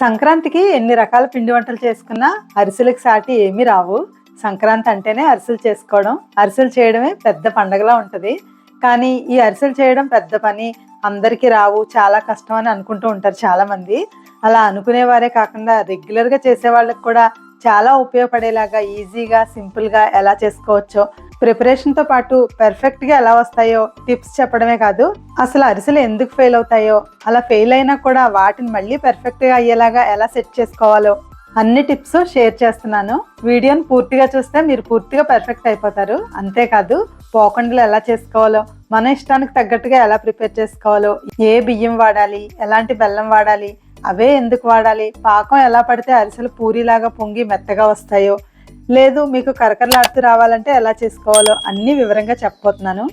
సంక్రాంతికి ఎన్ని రకాల పిండి వంటలు చేసుకున్నా అరిసెలకు సాటి ఏమీ రావు. సంక్రాంతి అంటేనే అరిసెలు చేసుకోవడం. అరిసెలు చేయడమే పెద్ద పండగలా ఉంటుంది. కానీ ఈ అరిసెలు చేయడం పెద్ద పని. అందరికీ రావు. చాలా కష్టం అని అనుకుంటూ ఉంటారు చాలామంది. అలా అనుకునేవారే కాకుండా రెగ్యులర్గా చేసే వాళ్ళకి కూడా చాలా ఉపయోగపడేలాగా ఈజీగా సింపుల్గా ఎలా చేసుకోవచ్చో ప్రిపరేషన్తో పాటు పర్ఫెక్ట్గా ఎలా వస్తాయో టిప్స్ చెప్పడమే కాదు అసలు అరిసెలు ఎందుకు ఫెయిల్ అవుతాయో అలా ఫెయిల్ అయినా కూడా వాటిని మళ్ళీ పర్ఫెక్ట్గా అయ్యేలాగా ఎలా సెట్ చేసుకోవాలో అన్ని టిప్స్ షేర్ చేస్తున్నాను. వీడియోని పూర్తిగా చూస్తే మీరు పూర్తిగా పర్ఫెక్ట్ అయిపోతారు. అంతేకాదు పోకుండా ఎలా చేసుకోవాలో మన ఇష్టానికి తగ్గట్టుగా ఎలా ప్రిపేర్ చేసుకోవాలో ఏ బియ్యం వాడాలి ఎలాంటి బెల్లం వాడాలి అవే ఎందుకు వాడాలి పాకం ఎలా పడితే అరిసెలు పూరిలాగా పొంగి మెత్తగా వస్తాయో లేదు మీకు కరకరలాడుతూ రావాలంటే ఎలా చేసుకోవాలో అన్ని వివరంగా చెప్పబోతున్నాను.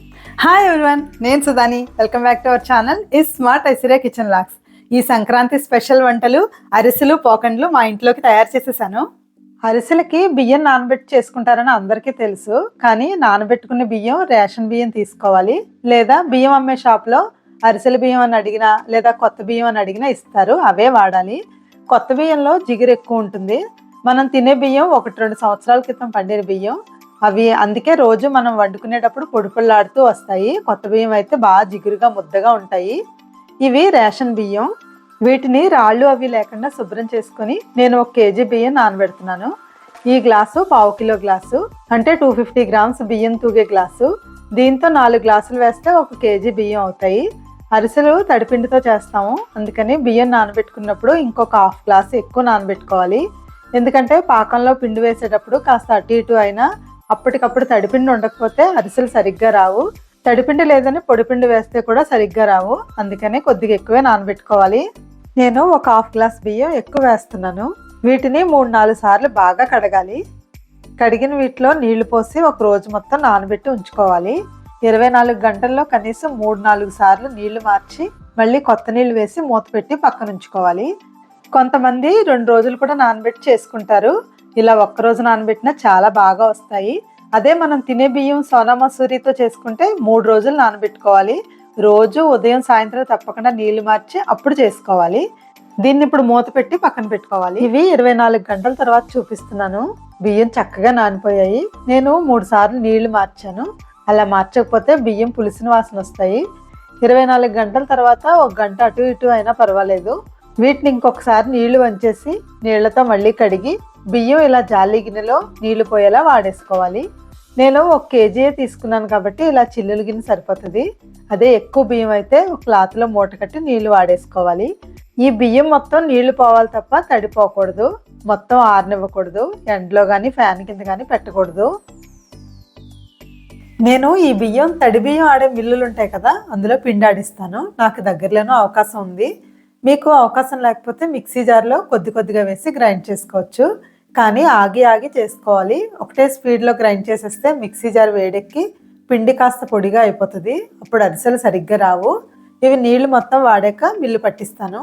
హాయ్ ఎవ్రీవన్ నేను సుధాని. Welcome back to our channel ఈ స్మార్ట్ ఐశ్వర్య కిచెన్ లాక్స్ ఈ సంక్రాంతి స్పెషల్ వంటలు అరిసెలు పోకండ్లు మా ఇంట్లోకి తయారు చేసేసాను. అరిసెలకి బియ్యం నానబెట్టి చేసుకుంటారని అందరికీ తెలుసు కానీ నానబెట్టుకునే బియ్యం రేషన్ బియ్యం తీసుకోవాలి. లేదా బియ్యం అమ్మే షాప్లో అరిసెల బియ్యం అని అడిగినా లేదా కొత్త బియ్యం అని అడిగినా ఇస్తారు అవే వాడాలి. కొత్త బియ్యంలో జిగురు ఎక్కువ ఉంటుంది. మనం తినే బియ్యం ఒకటి రెండు సంవత్సరాల క్రితం పండిన బియ్యం. అవి అందుకే రోజు మనం వండుకునేటప్పుడు పొడిపొళ్ళాడుతూ వస్తాయి. కొత్త బియ్యం అయితే బాగా జిగురుగా ముద్దగా ఉంటాయి. ఇవి రేషన్ బియ్యం. వీటిని రాళ్ళు అవి లేకుండా శుభ్రం చేసుకొని నేను ఒక కేజీ బియ్యం నానబెడుతున్నాను. ఈ గ్లాసు పావు కిలో గ్లాసు అంటే టూ ఫిఫ్టీ గ్రామ్స్ బియ్యం తూగే గ్లాసు. దీంతో నాలుగు గ్లాసులు వేస్తే ఒక కేజీ బియ్యం అవుతాయి. అరిసెలు తడిపిండితో చేస్తాము. అందుకని బియ్యం నానబెట్టుకున్నప్పుడు ఇంకొక హాఫ్ గ్లాస్ ఎక్కువ నానబెట్టుకోవాలి. ఎందుకంటే పాకంలో పిండి వేసేటప్పుడు కాస్త అటు ఇటు అయినా అప్పటికప్పుడు తడిపిండి ఉండకపోతే అరిసెలు సరిగ్గా రావు. తడిపిండి లేదని పొడిపిండి వేస్తే కూడా సరిగ్గా రావు. అందుకనే కొద్దిగా ఎక్కువే నానబెట్టుకోవాలి. నేను ఒక హాఫ్ గ్లాస్ బియ్యం ఎక్కువ వేస్తున్నాను. వీటిని మూడు నాలుగు సార్లు బాగా కడగాలి. కడిగిన వీటిలో నీళ్ళు పోసి ఒక రోజు మొత్తం నానబెట్టి ఉంచుకోవాలి. ఇరవై నాలుగు గంటల్లో కనీసం మూడు నాలుగు సార్లు నీళ్ళు మార్చి మళ్ళీ కొత్త నీళ్ళు వేసి మూత పెట్టి పక్కన ఉంచుకోవాలి. కొంతమంది రెండు రోజులు కూడా నానబెట్టి చేసుకుంటారు. ఇలా ఒక్కరోజు నానబెట్టినా చాలా బాగా వస్తాయి. అదే మనం తినే బియ్యం సోనా మసూరితో చేసుకుంటే మూడు రోజులు నానబెట్టుకోవాలి. రోజు ఉదయం సాయంత్రం తప్పకుండా నీళ్ళు మార్చి అప్పుడు చేసుకోవాలి. దీన్ని ఇప్పుడు మూత పెట్టి పక్కన పెట్టుకోవాలి. ఇవి ఇరవై నాలుగు గంటల తర్వాత చూపిస్తున్నాను. బియ్యం చక్కగా నానిపోయాయి. నేను మూడు సార్లు నీళ్ళు మార్చాను. అలా మార్చకపోతే బియ్యం పులిసిన వాసన వస్తాయి. ఇరవై నాలుగు గంటల తర్వాత ఒక గంట అటు ఇటు అయినా పర్వాలేదు. వీటిని ఇంకొకసారి నీళ్ళు వంచేసి నీళ్ళతో మళ్ళీ కడిగి బియ్యం ఇలా జాలి గిన్నెలో నీళ్ళు పోయేలా వాడేసుకోవాలి. నేను ఒక కేజీ తీసుకున్నాను కాబట్టి ఇలా చిల్లులు గిన్నె సరిపోతుంది. అదే ఎక్కువ బియ్యం అయితే ఒక క్లాత్లో మూట కట్టి నీళ్ళు వాడేసుకోవాలి. ఈ బియ్యం మొత్తం నీళ్ళు పోవాలి తప్ప తడిపోకూడదు. మొత్తం ఆరనివ్వకూడదు. ఎండలో కానీ ఫ్యాన్ కింద కానీ పెట్టకూడదు. నేను ఈ బియ్యం తడి బియ్యం ఆడే మిల్లులు ఉంటాయి కదా అందులో పిండి ఆడిస్తాను. నాకు దగ్గరలోనూ అవకాశం ఉంది. మీకు అవకాశం లేకపోతే మిక్సీ జార్లో కొద్ది కొద్దిగా వేసి గ్రైండ్ చేసుకోవచ్చు. కానీ ఆగి ఆగి చేసుకోవాలి. ఒకటే స్పీడ్లో గ్రైండ్ చేసేస్తే మిక్సీ జార్ వేడెక్కి పిండి కాస్త పొడిగా అయిపోతుంది. అప్పుడు అరిసెలు సరిగ్గా రావు. ఇవి నీళ్ళు మొత్తం వాడాక మిల్లు పట్టిస్తాను.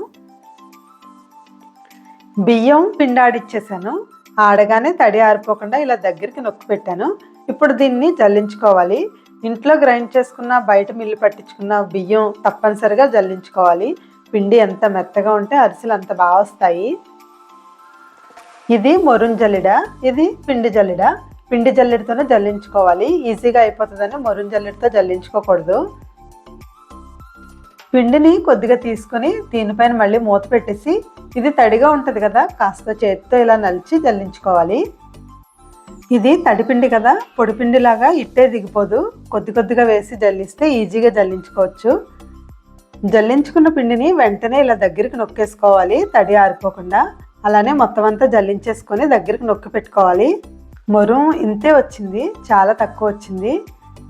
బియ్యం పిండాడిచ్చేసాను. ఆడగానే తడి ఆరిపోకుండా ఇలా దగ్గరికి నొక్కి పెట్టాను. ఇప్పుడు దీన్ని జల్లించుకోవాలి. ఇంట్లో గ్రైండ్ చేసుకున్న బయట మిల్లు పట్టించుకున్న బియ్యం తప్పనిసరిగా జల్లించుకోవాలి. పిండి ఎంత మెత్తగా ఉంటే అరిసెలు అంత బాగా వస్తాయి. ఇది మొరున్ జల్లిడ ఇది పిండి జల్లిడ. పిండి జల్లెడతోనే జల్లించుకోవాలి. ఈజీగా అయిపోతుందని మొరున్ జల్లెడతో జల్లించుకోకూడదు. పిండిని కొద్దిగా తీసుకొని దీనిపైన మళ్ళీ మూత పెట్టేసి ఇది తడిగా ఉంటుంది కదా కాస్త చేతితో ఇలా నలిచి జల్లించుకోవాలి. ఇది తడిపిండి కదా పొడిపిండిలాగా ఇట్టే దిగిపోదు. కొద్ది కొద్దిగా వేసి జల్లిస్తే ఈజీగా జల్లించుకోవచ్చు. జల్లించుకున్న పిండిని వెంటనే ఇలా దగ్గరికి నొక్కేసుకోవాలి తడి ఆరిపోకుండా. అలానే మొత్తం అంతా జల్లించేసుకొని దగ్గరికి నొక్కి పెట్టుకోవాలి. మొరం ఇంతే వచ్చింది చాలా తక్కువ వచ్చింది.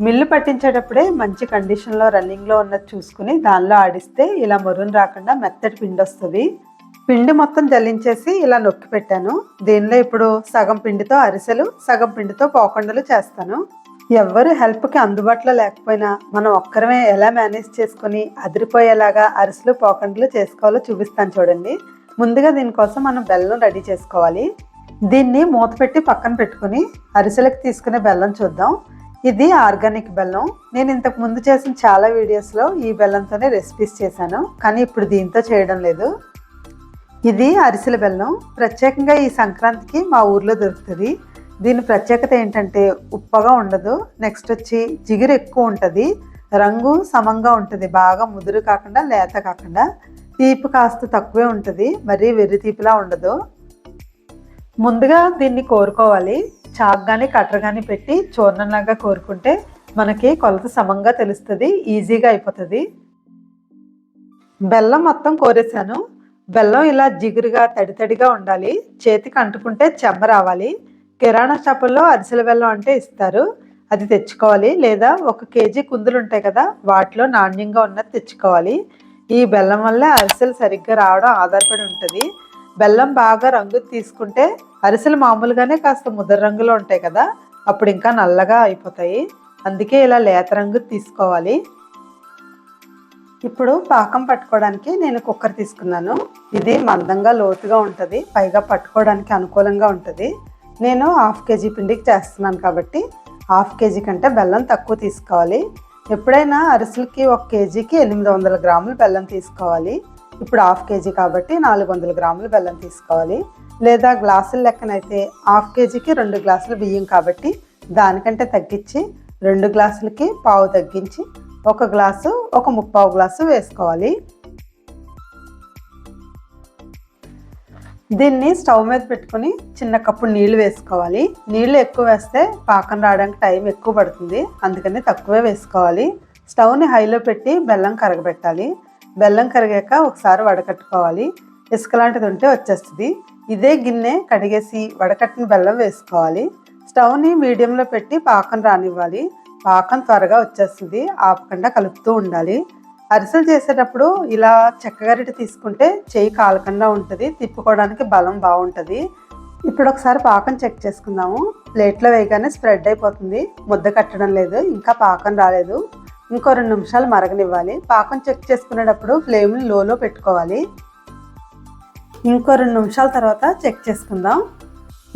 మిల్లు పట్టించేటప్పుడే మంచి కండిషన్లో రన్నింగ్లో ఉన్నది చూసుకుని దానిలో ఆడిస్తే ఇలా మొరున్ రాకుండా మెత్తటి పిండి వస్తుంది. పిండి మొత్తం జల్లించేసి ఇలా నొక్కి పెట్టాను. దీనిలో ఇప్పుడు సగం పిండితో అరిసెలు సగం పిండితో పోకొండలు చేస్తాను. ఎవ్వరు హెల్ప్కి అందుబాటులో లేకపోయినా మనం ఒక్కరమే ఎలా మేనేజ్ చేసుకొని అదిరిపోయేలాగా అరిసెలు పోకండలు చేసుకోవాలో చూపిస్తాను చూడండి. ముందుగా దీనికోసం మనం బెల్లం రెడీ చేసుకోవాలి. దీన్ని మూత పెట్టి పక్కన పెట్టుకుని అరిసెలకు తీసుకునే బెల్లం చూద్దాం. ఇది ఆర్గానిక్ బెల్లం. నేను ఇంతకు ముందు చేసిన చాలా వీడియోస్లో ఈ బెల్లంతోనే రెసిపీస్ చేశాను కానీ ఇప్పుడు దీంతో చేయడం లేదు. ఇది అరిసెల బెల్లం. ప్రత్యేకంగా ఈ సంక్రాంతికి మా ఊర్లో దొరుకుతుంది. దీని ప్రత్యేకత ఏంటంటే ఉప్పగా ఉండదు. నెక్స్ట్ వచ్చి జిగురు ఎక్కువ ఉంటుంది. రంగు సమంగా ఉంటుంది. బాగా ముదురు కాకుండా లేత కాకుండా. తీపి కాస్త తక్కువే ఉంటుంది. మరీ వెర్రి తీపిలా ఉండదు. ముందుగా దీన్ని కోరుకోవాలి. చాక్ కానీ కట్టర్ కానీ పెట్టి చూర్ణంలాగా కోరుకుంటే మనకి కొలత సమంగా తెలుస్తుంది. ఈజీగా అయిపోతుంది. బెల్లం మొత్తం కోరేసాను బెల్లం ఇలా జిగురుగా తడి తడిగా ఉండాలి. చేతికి అంటుకుంటే చెమ్మ రావాలి. కిరాణా షాపుల్లో అరిసెల బెల్లం అంటే ఇస్తారు. అది తెచ్చుకోవాలి. లేదా ఒక కేజీ కుందులు ఉంటాయి కదా వాటిలో నాణ్యంగా ఉన్నది తెచ్చుకోవాలి. ఈ బెల్లం వల్ల అరిసెలు సరిగ్గా రావడం ఆధారపడి ఉంటుంది. బెల్లం బాగా రంగు తీసుకుంటే అరిసెలు మామూలుగానే కాస్త ముద్ర రంగులో ఉంటాయి కదా అప్పుడు ఇంకా నల్లగా అయిపోతాయి. అందుకే ఇలా లేత రంగు తీసుకోవాలి. ఇప్పుడు పాకం పట్టుకోవడానికి నేను కుక్కర్ తీసుకున్నాను. ఇది మందంగా లోతుగా ఉంటుంది. పైగా పట్టుకోవడానికి అనుకూలంగా ఉంటుంది. నేను హాఫ్ కేజీ పిండికి చేస్తున్నాను కాబట్టి హాఫ్ కేజీ కంటే బెల్లం తక్కువ తీసుకోవాలి. ఎప్పుడైనా అరిసెలకి ఒక కేజీకి ఎనిమిది వందల గ్రాములు బెల్లం తీసుకోవాలి. ఇప్పుడు హాఫ్ కేజీ కాబట్టి నాలుగు వందల గ్రాములు బెల్లం తీసుకోవాలి. లేదా గ్లాసుల లెక్కనైతే హాఫ్ కేజీకి రెండు గ్లాసులు బియ్యం కాబట్టి దానికంటే తగ్గించి రెండు గ్లాసులకి పావు తగ్గించి ఒక గ్లాసు ఒక ముప్పావు గ్లాసు వేసుకోవాలి. దీన్ని స్టవ్ మీద పెట్టుకొని చిన్న కప్పు నీళ్ళు వేసుకోవాలి. నీళ్ళు ఎక్కువ వేస్తే పాకం రావడానికి టైం ఎక్కువ పడుతుంది. అందుకని తక్కువే వేసుకోవాలి. స్టవ్ని హైలో పెట్టి బెల్లం కరగబెట్టాలి. బెల్లం కరిగాక ఒకసారి వడకట్టుకోవాలి. ఇసుక లాంటిది ఉంటే వచ్చేస్తుంది. ఇదే గిన్నె కడిగేసి వడకట్టిన బెల్లం వేసుకోవాలి. స్టవ్ని మీడియంలో పెట్టి పాకం రానివ్వాలి. పాకం త్వరగా వచ్చేస్తుంది. ఆపకుండా కలుపుతూ ఉండాలి. అరిసెలు చేసేటప్పుడు ఇలా చెక్కగరిట తీసుకుంటే చేయి కాలకుండా ఉంటుంది తిప్పుకోవడానికి బలం బాగుంటుంది. ఇప్పుడు ఒకసారి పాకం చెక్ చేసుకుందాము. ప్లేట్లో వేయగానే స్ప్రెడ్ అయిపోతుంది. ముద్ద కట్టడం లేదు ఇంకా పాకం రాలేదు. ఇంకో రెండు నిమిషాలు మరగనివ్వాలి. పాకం చెక్ చేసుకునేటప్పుడు ఫ్లేమ్ని లోలో పెట్టుకోవాలి. ఇంకో రెండు నిమిషాల తర్వాత చెక్ చేసుకుందాం.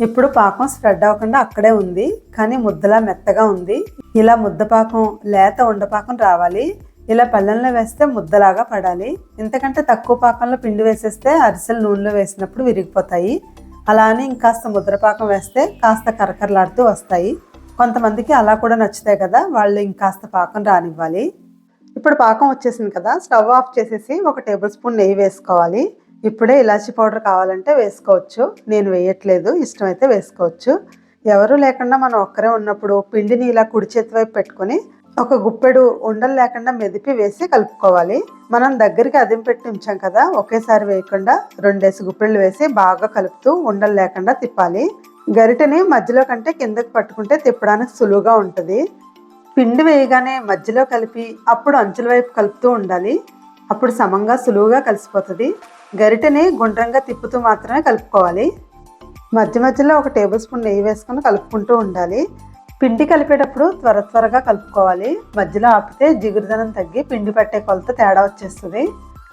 ఇప్పుడు పాకం స్ప్రెడ్ అవ్వకుండా అక్కడే ఉంది కానీ ముద్దలా మెత్తగా ఉంది. ఇలా ముద్ద పాకం లేత ఉండపాకం రావాలి. ఇలా పళ్ళెంలో వేస్తే ముద్దలాగా పడాలి. ఇంతకంటే తక్కువ పాకంలో పిండి వేసేస్తే అరిసెలు నూనెలో వేసినప్పుడు విరిగిపోతాయి. అలా అని ఇంకాస్త ముద్రపాకం వేస్తే కాస్త కరకరలాడుతూ వస్తాయి. కొంతమందికి అలా కూడా నచ్చుతాయి కదా వాళ్ళు ఇంకాస్త పాకం రానివ్వాలి. ఇప్పుడు పాకం వచ్చేసింది కదా స్టవ్ ఆఫ్ చేసేసి ఒక టేబుల్ స్పూన్ నెయ్యి వేసుకోవాలి. ఇప్పుడే ఇలాచి పౌడర్ కావాలంటే వేసుకోవచ్చు. నేను వేయట్లేదు ఇష్టమైతే వేసుకోవచ్చు. ఎవరు లేకుండా మనం ఒక్కరే ఉన్నప్పుడు పిండిని ఇలా కుడి చేతి వైపు పెట్టుకొని ఒక గుప్పెడు ఉండలు లేకుండా మెదిపి వేసి కలుపుకోవాలి. మనం దగ్గరికి అదిం పెట్టి ఉంచాం కదా ఒకేసారి వేయకుండా రెండేసి గుప్పెళ్ళు వేసి బాగా కలుపుతూ ఉండలు లేకుండా తిప్పాలి. గరిటెని మధ్యలో కంటే కిందకి పట్టుకుంటే తిప్పడానికి సులువుగా ఉంటుంది. పిండి వేయగానే మధ్యలో కలిపి అప్పుడు అంచుల వైపు కలుపుతూ ఉండాలి. అప్పుడు సమంగా సులువుగా కలిసిపోతుంది. గరిటెని గుండ్రంగా తిప్పుతూ మాత్రమే కలుపుకోవాలి. మధ్య మధ్యలో ఒక టేబుల్ స్పూన్ నెయ్యి వేసుకొని కలుపుకుంటూ ఉండాలి. పిండి కలిపేటప్పుడు త్వర త్వరగా కలుపుకోవాలి. మధ్యలో ఆపితే జిగురుదనం తగ్గి పిండి పట్టే కొలత తేడా వచ్చేస్తుంది.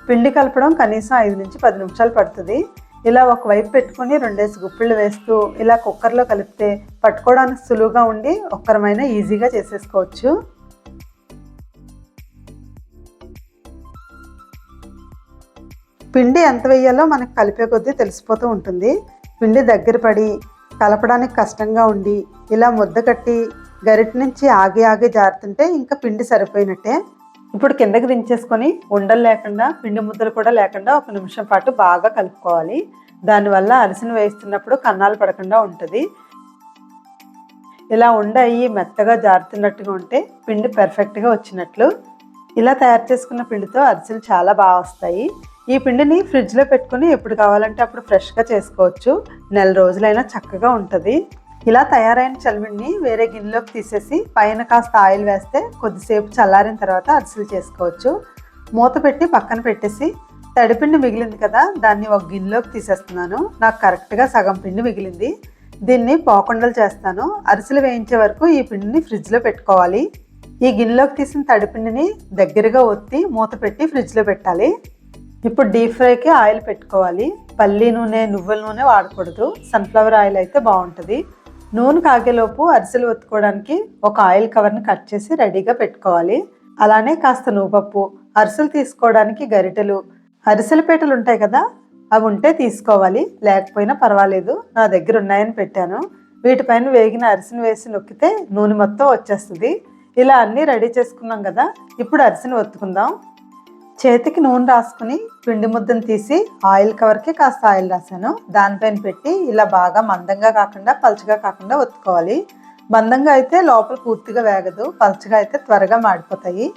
పిండి కలపడం కనీసం ఐదు నుంచి పది నిమిషాలు పడుతుంది. ఇలా ఒకవైపు పెట్టుకుని రెండేసి గుప్పిళ్ళు వేస్తూ ఇలా కుక్కర్లో కలిపితే పట్టుకోవడానికి సులువుగా ఉండి ఒక్కరమైనా ఈజీగా చేసేసుకోవచ్చు. పిండి ఎంత వేయాలో మనకు కలిపే కొద్దీ తెలిసిపోతూ ఉంటుంది. పిండి దగ్గర పడి కలపడానికి కష్టంగా ఉండి ఇలా ముద్ద కట్టి గరిట నుంచి ఆగి ఆగి జారుతుంటే ఇంకా పిండి సరిపోయినట్టే. ఇప్పుడు కిందకి దించేసుకొని ఉండలు లేకుండా పిండి ముద్దలు కూడా లేకుండా ఒక నిమిషం పాటు బాగా కలుపుకోవాలి. దానివల్ల అరిసెను వేస్తున్నప్పుడు కన్నాలు పడకుండా ఉంటుంది. ఇలా ఉండ అయ్యి మెత్తగా జారుతున్నట్టుగా ఉంటే పిండి పర్ఫెక్ట్గా వచ్చినట్లు. ఇలా తయారు చేసుకున్న పిండితో అరిసెలు చాలా బాగా వస్తాయి. ఈ పిండిని ఫ్రిడ్జ్లో పెట్టుకుని ఎప్పుడు కావాలంటే అప్పుడు ఫ్రెష్గా చేసుకోవచ్చు. నెల రోజులైనా చక్కగా ఉంటుంది. ఇలా తయారైన చలివిడిని వేరే గిన్నెలోకి తీసేసి పైన కాస్త ఆయిల్ వేస్తే కొద్దిసేపు చల్లారిన తర్వాత అరిసెలు చేసుకోవచ్చు. మూత పెట్టి పక్కన పెట్టేసి తడిపిండి మిగిలింది కదా దాన్ని ఒక గిన్నెలోకి తీసేస్తున్నాను. నాకు కరెక్ట్గా సగం పిండి మిగిలింది. దీన్ని పోకుండలు చేస్తాను. అరిసెలు వేయించే వరకు ఈ పిండిని ఫ్రిడ్జ్లో పెట్టుకోవాలి. ఈ గిన్నెలోకి తీసిన తడిపిండిని దగ్గరగా ఒత్తి మూత పెట్టి ఫ్రిడ్జ్లో పెట్టాలి. ఇప్పుడు డీప్ ఫ్రైకి ఆయిల్ పెట్టుకోవాలి. పల్లి నూనె నువ్వుల నూనె వాడకూడదు. సన్ఫ్లవర్ ఆయిల్ అయితే బాగుంటుంది. నూనె కాగేలోపు అరిసెలు ఒత్తుకోవడానికి ఒక ఆయిల్ కవర్ని కట్ చేసి రెడీగా పెట్టుకోవాలి. అలానే కాస్త నువ్వుపప్పు అరిసెలు తీసుకోవడానికి గరిటెలు. అరిసెల పీటలు ఉంటాయి కదా అవి ఉంటే తీసుకోవాలి. లేకపోయినా పర్వాలేదు నా దగ్గర ఉన్నాయని పెట్టాను. వీటిపైన వేగిన అరిసెను వేసి నొక్కితే నూనె మొత్తం వచ్చేస్తుంది. ఇలా అన్నీ రెడీ చేసుకున్నాం కదా ఇప్పుడు అరిసెను ఒత్తుకుందాం. చేతికి నూనె రాసుకుని పిండి ముద్దను తీసి ఆయిల్ కవర్కి కాస్త ఆయిల్ రాశాను. దానిపైన పెట్టి ఇలా బాగా మందంగా కాకుండా పలుచగా కాకుండా ఒత్తుకోవాలి. మందంగా అయితే లోపల పూర్తిగా వేగదు పలుచగా అయితే త్వరగా మాడిపోతాయి.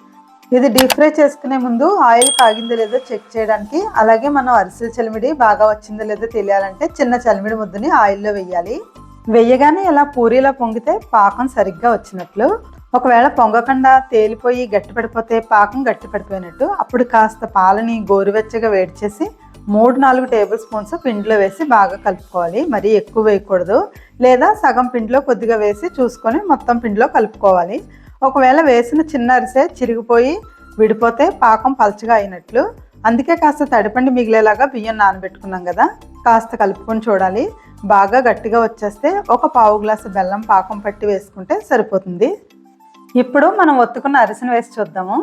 ఇది డీప్ ఫ్రై చేసుకునే ముందు ఆయిల్ కాగిందో లేదో చెక్ చేయడానికి అలాగే మనం అరిసెల చలిమిడి బాగా వచ్చిందో లేదో తెలియాలంటే చిన్న చలిమిడి ముద్దని ఆయిల్లో వేయాలి. వేయగానే ఇలా పూరీలా పొంగితే పాకం సరిగ్గా వచ్చినట్లు. ఒకవేళ పొంగకుండా తేలిపోయి గట్టిపడిపోతే పాకం గట్టిపడిపోయినట్టు అప్పుడు కాస్త పాలని గోరువెచ్చగా వేడి చేసి మూడు నాలుగు టేబుల్ స్పూన్స్ పిండిలో వేసి బాగా కలుపుకోవాలి. మరీ ఎక్కువ వేయకూడదు. లేదా సగం పిండిలో కొద్దిగా వేసి చూసుకొని మొత్తం పిండిలో కలుపుకోవాలి. ఒకవేళ వేసిన చిన్న అరిసె చిరిగిపోయి విడిపోతే పాకం పలచగా అయినట్లు. అందుకే కాస్త తడిపండి మిగిలేలాగా బియ్యం నానబెట్టుకున్నాం కదా. కాస్త కలుపుకొని చూడాలి. బాగా గట్టిగా వచ్చేస్తే ఒక పావు గ్లాసు బెల్లం పాకం పట్టి వేసుకుంటే సరిపోతుంది. ఇప్పుడు మనం ఒత్తుకున్న అరిసెను వేసి చూద్దాము.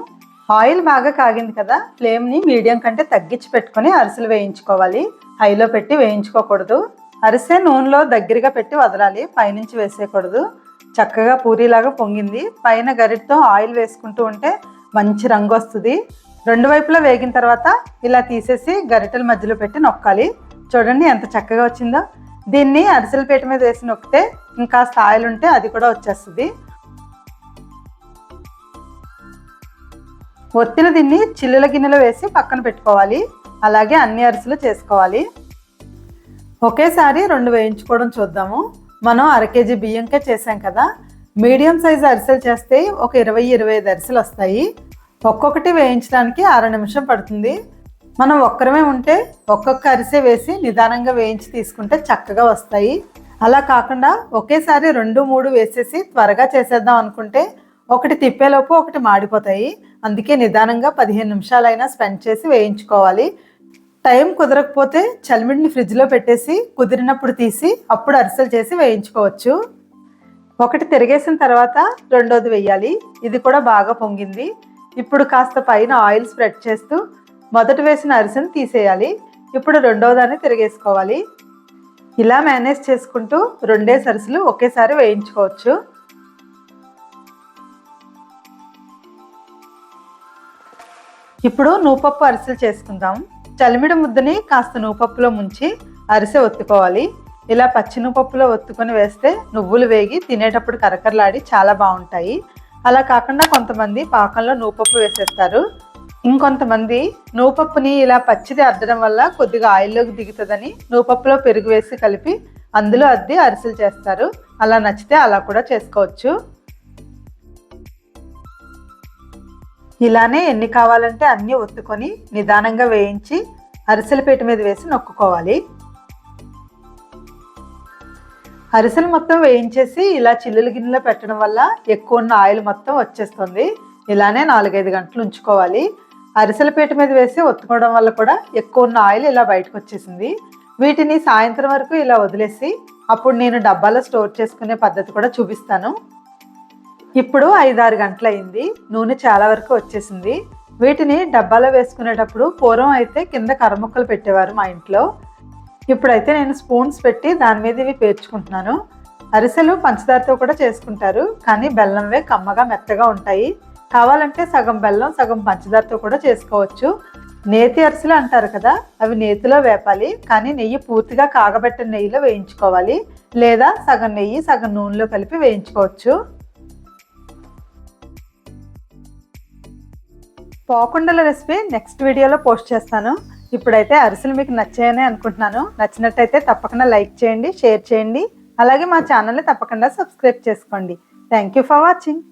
ఆయిల్ బాగా కాగింది కదా ఫ్లేమ్ని మీడియం కంటే తగ్గించి పెట్టుకొని అరిసెలు వేయించుకోవాలి. హైలో పెట్టి వేయించుకోకూడదు. అరిసె నూనెలో దగ్గరగా పెట్టి వదలాలి పైనుంచి వేసేయకూడదు. చక్కగా పూరీలాగా పొంగింది. పైన గరిటతో ఆయిల్ వేసుకుంటూ ఉంటే మంచి రంగు వస్తుంది. రెండు వైపులా వేగిన తర్వాత ఇలా తీసేసి గరిటెల మధ్యలో పెట్టి నొక్కాలి. చూడండి ఎంత చక్కగా వచ్చిందో. దీన్ని అరిసెల పీట మీద వేసి నొక్కితే ఇంకా ఆయిల్ ఉంటే అది కూడా వచ్చేస్తుంది. ఒత్తిన దీన్ని చిల్లుల గిన్నెలో వేసి పక్కన పెట్టుకోవాలి. అలాగే అన్ని అరిసెలు చేసుకోవాలి. ఒకేసారి రెండు వేయించుకోవడం చూద్దాము. మనం అర కేజీ బియ్యంకే చేసాం కదా. మీడియం సైజ్ అరిసెలు చేస్తే ఒక ఇరవై ఇరవై ఐదు అరిసెలు వస్తాయి. ఒక్కొక్కటి వేయించడానికి అర నిమిషం పడుతుంది. మనం ఒక్కరమే ఉంటే ఒక్కొక్క అరిసె వేసి నిదానంగా వేయించి తీసుకుంటే చక్కగా వస్తాయి. అలా కాకుండా ఒకేసారి రెండు మూడు వేసేసి త్వరగా చేసేద్దాం అనుకుంటే ఒకటి తిప్పేలోపు ఒకటి మాడిపోతాయి. అందుకే నిదానంగా పదిహేను నిమిషాలైనా స్పెండ్ చేసి వేయించుకోవాలి. టైం కుదరకపోతే చలిమిడిని ఫ్రిడ్జ్లో పెట్టేసి కుదిరినప్పుడు తీసి అప్పుడు అరిసెలు చేసి వేయించుకోవచ్చు. ఒకటి తిరిగేసిన తర్వాత రెండోది వేయాలి. ఇది కూడా బాగా పొంగింది. ఇప్పుడు కాస్త పైన ఆయిల్ స్ప్రెడ్ చేస్తూ మొదట వేసిన అరిసెను తీసేయాలి. ఇప్పుడు రెండోదాన్ని తిరిగేసుకోవాలి. ఇలా మేనేజ్ చేసుకుంటూ రెండే సరుసులు ఒకేసారి వేయించుకోవచ్చు. ఇప్పుడు నూపప్పు అరిసెలు చేసుకుందాం. చలిమిడి ముద్దని కాస్త నూపప్పులో ముంచి అరిసె ఒత్తుకోవాలి. ఇలా పచ్చి నువ్వుపప్పులో ఒత్తుకొని వేస్తే నువ్వులు వేగి తినేటప్పుడు కరకరలాడి చాలా బాగుంటాయి. అలా కాకుండా కొంతమంది పాకంలో నూపప్పు వేసేస్తారు. ఇంకొంతమంది నూపప్పుని ఇలా పచ్చిది అద్దడం వల్ల కొద్దిగా ఆయిల్లోకి దిగుతుందని నూపప్పులో పెరుగు వేసి కలిపి అందులో అద్ది అరిసెలు చేస్తారు. అలా నచ్చితే అలా కూడా చేసుకోవచ్చు. ఇలానే ఎన్ని కావాలంటే అన్నీ ఒత్తుకొని నిదానంగా వేయించి అరిసెల పీట మీద వేసి నొక్కుకోవాలి. అరిసెలు మొత్తం వేయించేసి ఇలా చిల్లులు గిన్నెలో పెట్టడం వల్ల ఎక్కువ ఉన్న ఆయిల్ మొత్తం వచ్చేస్తుంది. ఇలానే నాలుగైదు గంటలు ఉంచుకోవాలి. అరిసెల పీట మీద వేసి ఒత్తుకోవడం వల్ల కూడా ఎక్కువ ఉన్న ఆయిల్ ఇలా బయటకు వచ్చేసింది. వీటిని సాయంత్రం వరకు ఇలా వదిలేసి అప్పుడు నేను డబ్బాలో స్టోర్ చేసుకునే పద్ధతి కూడా చూపిస్తాను. ఇప్పుడు ఐదారు గంటలయింది. నూనె చాలా వరకు వచ్చేసింది. వీటిని డబ్బాలో వేసుకునేటప్పుడు పూర్వం అయితే కింద కరముక్కలు పెట్టేవారు మా ఇంట్లో. ఇప్పుడైతే నేను స్పూన్స్ పెట్టి దాని మీద ఇవి పేర్చుకుంటున్నాను. అరిసెలు పంచదారతో కూడా చేసుకుంటారు కానీ బెల్లంవే కమ్మగా మెత్తగా ఉంటాయి. కావాలంటే సగం బెల్లం సగం పంచదారతో కూడా చేసుకోవచ్చు. నేతి అరిసెలు అంటారు కదా అవి నేతిలో వేపాలి కానీ నెయ్యి పూర్తిగా కాగబెట్టిన నెయ్యిలో వేయించుకోవాలి లేదా సగం నెయ్యి సగం నూనెలో కలిపి వేయించుకోవచ్చు. పోకుండల రెసిపీ నెక్స్ట్ వీడియోలో పోస్ట్ చేస్తాను. ఇప్పుడైతే అరిసెలు మీకు నచ్చాయని అనుకుంటున్నాను. నచ్చినట్టయితే తప్పకుండా లైక్ చేయండి షేర్ చేయండి. అలాగే మా ఛానల్ని తప్పకుండా సబ్స్క్రైబ్ చేసుకోండి. Thank you for watching